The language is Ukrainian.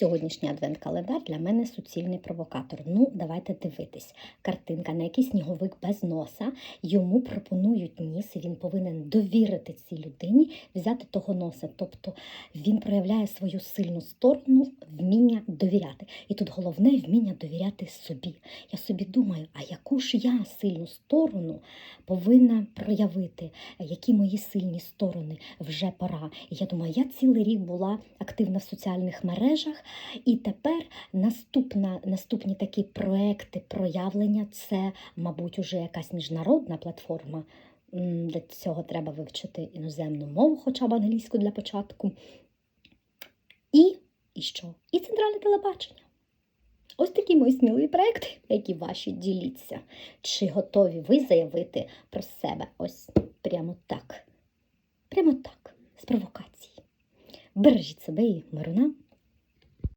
Сьогоднішній адвент-календар для мене суцільний провокатор. Ну, давайте дивитись. Картинка на який сніговик без носа. Йому пропонують ніс, і він повинен довірити цій людині, взяти того носа. Тобто він проявляє свою сильну сторону, вміння довіряти. І тут головне вміння довіряти собі. Я собі думаю, а яку ж я сильну сторону повинна проявити, які мої сильні сторони вже пора. І я думаю, я цілий рік була активна в соціальних мережах, і тепер наступна, наступні такі проекти проявлення це, мабуть, уже якась міжнародна платформа. Для цього треба вивчити іноземну мову, хоча б англійську для початку. І, і що? І центральне телебачення. Ось такі мої сміливі проекти, які ваші діліться. Чи готові ви заявити про себе ось прямо так? Прямо так, з провокації. Бережіть себе і миру.